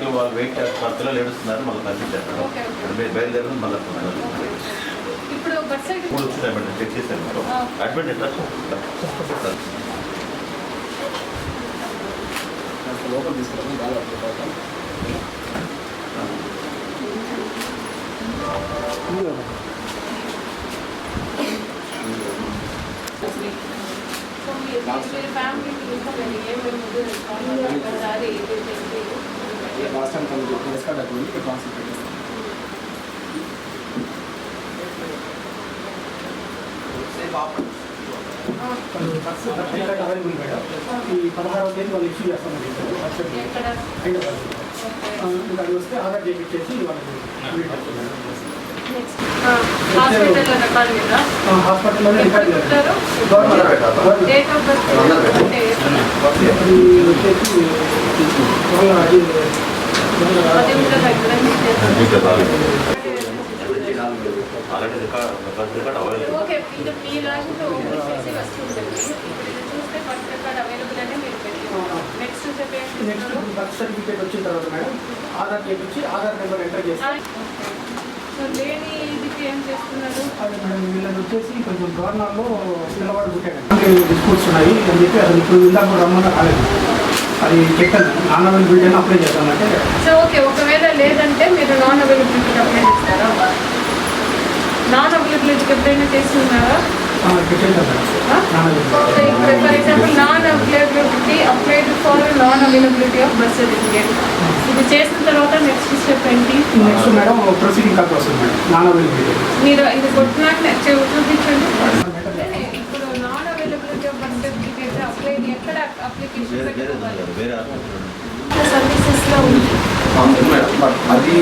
Active వాళ్ళు wait చేస్తున్నారు పిల్లలు ఏడుస్తున్నారు మళ్ళీ ఓకే. మీరు బయలుదేరి మళ్ళీ ఇప్పుడు మూడు వచ్చినాయి మేడం చెక్ చేశాను. అడ్మిట్ ఎట్లా లోపల మీరు ఫ్యామిలీ ఏమేమి ఒకసారి లాస్ట్ టైం అక్కడ ఇక్కడ అవైలబుల్ మేడం ఈ పదహారవ తేదీ వాళ్ళు ఇష్యూ చేస్తాం హైదరాబాద్ ఇంకా అది వస్తే ఆధార్ డేట్ ఇచ్చేసి హాస్పిటల్లో రికార్డ్ హాస్పిటల్లోనే గవర్నమెంట్ వచ్చేసి ఓకే ఇది మీ ఓపెన్ చేసి చూస్తే ఫస్ట్ రికార్డ్ అవైలబుల్ మీరు నెక్స్ట్ నెక్స్ట్ బర్త్ సర్టిఫికేట్ వచ్చిన తర్వాత మేడం ఆధార్ కార్డ్ వచ్చి ఆధార్ నెంబర్ ఎంటర్ చేస్తాను సో లేని ఇదికి ఏం చేస్తున్నారు మేడం వీళ్ళని వచ్చేసి కొంచెం గవర్నర్లో పిల్లవాడు పుట్టాడు డిస్ప్యూట్స్ ఉన్నాయి అని చెప్పి అది ఇప్పుడు ఇందాక రమ్మన్నా కాలేదు అది చెప్పాను నాన్ బిల్డ్ అప్లై చేస్తామంటే ఓకే ఒకవేళ లేదంటే మీరు నాన్ అవైలబిలిటీకి అప్లై చేస్తారా? నాన్ అవైలబిలిటీకి ఎప్పుడైనా చేసి ఉన్నారా చేద్దాం మేడం నాన్ ఓకే ఇప్పుడు for example non availability applied for non availability of birth certificate ఇది చేసిన తర్వాత నెక్స్ట్ స్టెప్ ఏంటి? నెక్స్ట్ మేడం ప్రొసీడింగ్ కాల్ వస్తుంది మేడం. Non availability. మీరు ఇది కొట్టినాక నెక్స్ట్ చూపించండి. ఇప్పుడు non availability of birth certificate apply ఎక్కడ అప్లికేషన్ సర్వీసెస్లో ఉంది. అది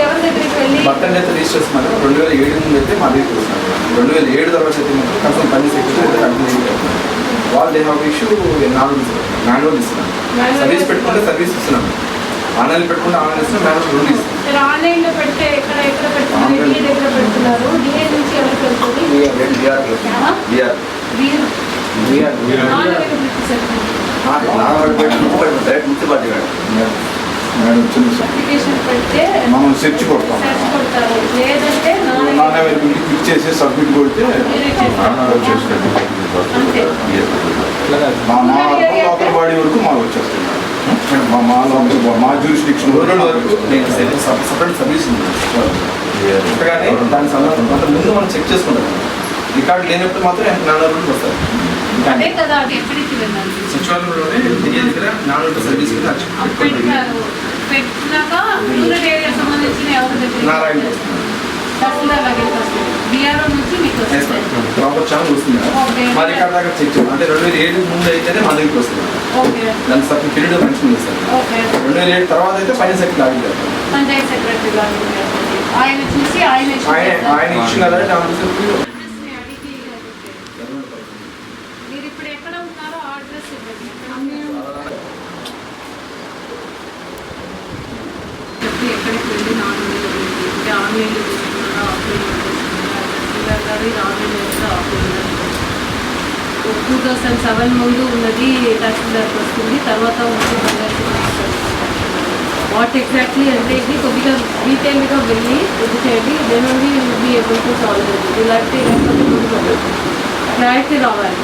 ఎవరి వెళ్ళి బట్ అయితే రిజిస్టర్స్ మేడం రెండు వేల ఏడు ముందు అయితే మా దగ్గరికి వస్తున్నారు రెండు వేల ఏడు తర్వాత అయితే మాత్రం కన్సల్ట్ పని సెక్రటరీ కంపెనీ వాళ్ళు దే ఇష్యూ నాలుగు మాన్యువల్ Manual సర్వీస్ పెట్టుకుంటే సర్వీస్ ఇస్తున్నాం ఆన్లైన్ పెట్టుకుంటే ఆన్లైన్ ఇస్తున్నాం మాన్యువల్ రెండు ఇస్తున్నాం మీరు ఆన్లైన్లో పెడితే ఎక్కడ ఎక్కడ పెడుతున్నారు నుంచి ఎవరికి వెళ్తుంది ఆ? బిఆర్ వీరు BR non availability certificate madam చిన్న అప్లికేషన్ పెడితే మనం సెర్చ్ కొడతాం సెర్చ్ కొడతారు లేదంటే నాన్ నాన్ అవైలబిలిటీ క్లిక్ చేసి సబ్మిట్ కొడితే మా మా లోకల్ బాడీ వరకు మాకు వచ్చేస్తుంది మేడం, మా మా లోకల్ మా జ్యూరిస్డిక్షన్ వరకు నేను సపరేట్ సర్వీస్ ఉంది. కానీ దాని సందర్భం అంత ముందు మనం చెక్ చేసుకుంటాం. రికార్డు లేనప్పుడు మాత్రం నాన్నలు వస్తారు. అదే కదా అది వెళ్ళాలి సచివాలయంలోనే దిగే దగ్గర నాన్న సర్వీస్ కింద పెట్టినాక రూరల్ ఏరియా సంబంధించిన ఎవరి నారాయణ ప్రాపర్ ఛానల్ వస్తుంది. మా రికార్డ్ దాకా చెక్ చేయాలి అంటే రెండు వేల ఏడు ముందు అయితేనే మా దగ్గరికి వస్తుంది. ఓకే దాని సర్టిఫికేట్ పీరియడ్ మెన్షన్ చేస్తారు ఓకే రెండు వేల ఏడు తర్వాత అయితే పైన సెక్టర్ లాగిన్ చేస్తారు పంచాయత్ సెక్రటరీ ఆయన చూసి ఆయన ఆయన ఇచ్చిన దాన్ని ఆఫీసర్ Address ని అడిగి మీరు ఇప్పుడు ఎక్కడ ఉన్నారో ఆ అడ్రస్ ఇవ్వండి చెప్పి ఎక్కడికి వెళ్ళి నాన్ అంటే ఆన్లైన్లో తీసుకున్నారా ఆఫ్లైన్లో తీసుకున్నారా తహసీల్దార్ గారు ఇది ఆన్లైన్ చేస్తారా ఆఫ్లైన్లో టూ థౌసండ్ సెవెన్ ముందు ఉన్నది తహసీల్దార్కి వస్తుంది తర్వాత ఉన్నది పంచాయతీ వాట్ ఎగ్జాక్ట్లీ అంటే ఇది కొద్దిగా డీటెయిల్గా వెళ్ళి ఇది చేయండి then only you be able to solve ఇది ఇలాంటి లేకపోతే క్లారిటీ రావాలి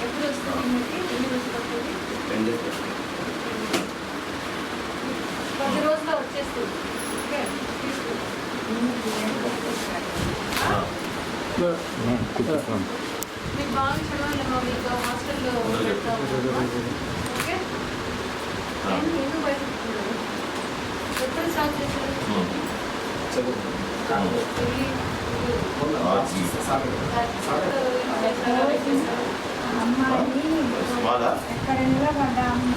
ఎప్పుడు వస్తుంది మీకు? ఎన్ని రోజులు పడుతుంది? పది రోజుల్లో వచ్చేస్తుంది ఓకే తీసుకో. ఆ. మీకు బాగా చదవాలమ్మా మీకు హాస్టల్లో ఓకే నేను భయపడుతున్నాను ఎప్పుడు స్టార్ట్ చేశారు స్మాలా ఎక్కడ నిలబడ్డాము?